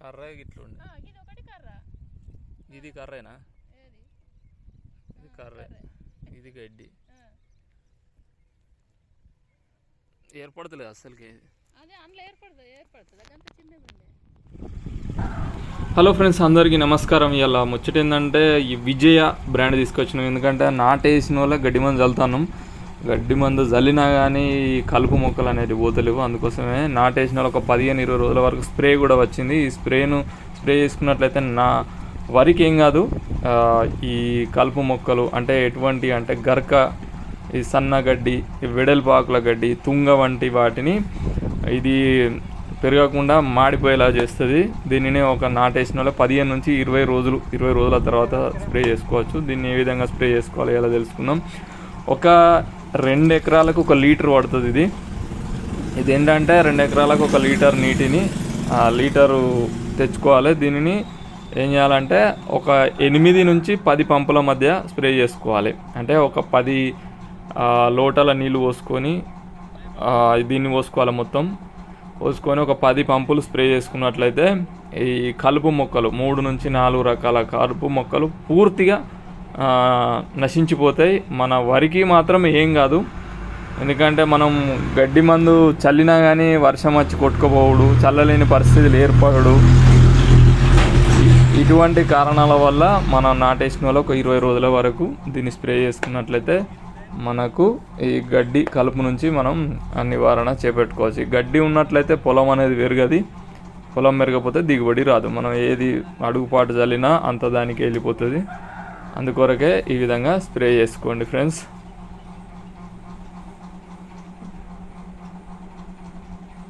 కర్ర ఇట్లుండే ఇది కర్రేనా? ఇది కర్రే. ఇది గడ్డి. ఏర్పడతలేదు ఉండే. హలో ఫ్రెండ్స్ అందరికీ నమస్కారం. ఇలా ముచ్చట ఏంటంటే ఈ విజయ బ్రాండ్ తీసుకొచ్చినాం. ఎందుకంటే నాటేసిన వాళ్ళ గడ్డి మందు చల్లుతాను గడ్డి మందు చల్లినా కానీ ఈ కలుపు మొక్కలు అనేది పోతలేవు. అందుకోసమే నాటేసిన వాళ్ళు ఒక పదిహేను ఇరవై రోజుల వరకు స్ప్రే కూడా వచ్చింది. ఈ స్ప్రేను స్ప్రే చేసుకున్నట్లయితే నా వరికి ఏం కాదు ఈ కలుపు మొక్కలు అంటే ఎటువంటి అంటే గరక ఈ సన్న గడ్డి ఈ వెడల్పాకుల గడ్డి తుంగ వంటి వాటిని ఇది పెరగకుండా మాడిపోయేలా చేస్తుంది. దీనిని ఒక నాటేసిన వాళ్ళు పదిహేను నుంచి ఇరవై రోజులు ఇరవై రోజుల తర్వాత స్ప్రే చేసుకోవచ్చు. దీన్ని ఏ విధంగా స్ప్రే చేసుకోవాలి ఎలా తెలుసుకుందాం. ఒక రెండు ఎకరాలకు ఒక లీటర్ పడుతుంది ఇది. ఇది ఏంటంటే రెండు ఎకరాలకు ఒక లీటర్ నీటిని లీటరు తెచ్చుకోవాలి. దీనిని ఏం చేయాలంటే ఒక ఎనిమిది నుంచి పది పంపుల మధ్య స్ప్రే చేసుకోవాలి. అంటే ఒక పది లోటల నీళ్ళు పోసుకొని దీన్ని పోసుకోవాలి మొత్తం. పోసుకొని ఒక పది పంపులు స్ప్రే చేసుకున్నట్లయితే ఈ కలుపు మొక్కలు మూడు నుంచి నాలుగు రకాల కలుపు మొక్కలు పూర్తిగా నశించిపోతాయి. మన వరికి మాత్రం ఏం కాదు. ఎందుకంటే మనం గడ్డి మందు చల్లినా కానీ వర్షం వచ్చి కొట్టుకుపోవడు చల్లలేని పరిస్థితులు ఏర్పడడు. ఇటువంటి కారణాల వల్ల మనం నాటేసిన వాళ్ళు ఒక ఇరవై రోజుల వరకు దీన్ని స్ప్రే చేసుకున్నట్లయితే మనకు ఈ గడ్డి కలుపు నుంచి మనం నివారణ చేపెట్టుకోవచ్చు. గడ్డి ఉన్నట్లయితే పొలం అనేది పెరగది పొలం పెరగకపోతే దిగుబడి రాదు. మనం ఏది అడుగుపాటు చల్లినా అంత దానికి వెళ్ళిపోతుంది. అందుకొరకే ఈ విధంగా స్ప్రే చేసుకోండి ఫ్రెండ్స్.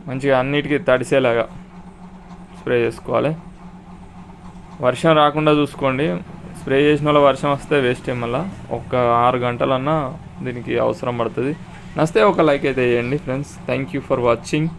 మంచిగా అన్నిటికీ తడిసేలాగా స్ప్రే చేసుకోవాలి. వర్షం రాకుండా చూసుకోండి. స్ప్రే చేసిన వల్ల వర్షం వస్తే వేస్ట్ మళ్ళీ ఒక ఆరు గంటలన్నా దీనికి అవసరం పడుతుంది. నస్తే ఒక లైక్ అయితే వేయండి friends. Thank you for watching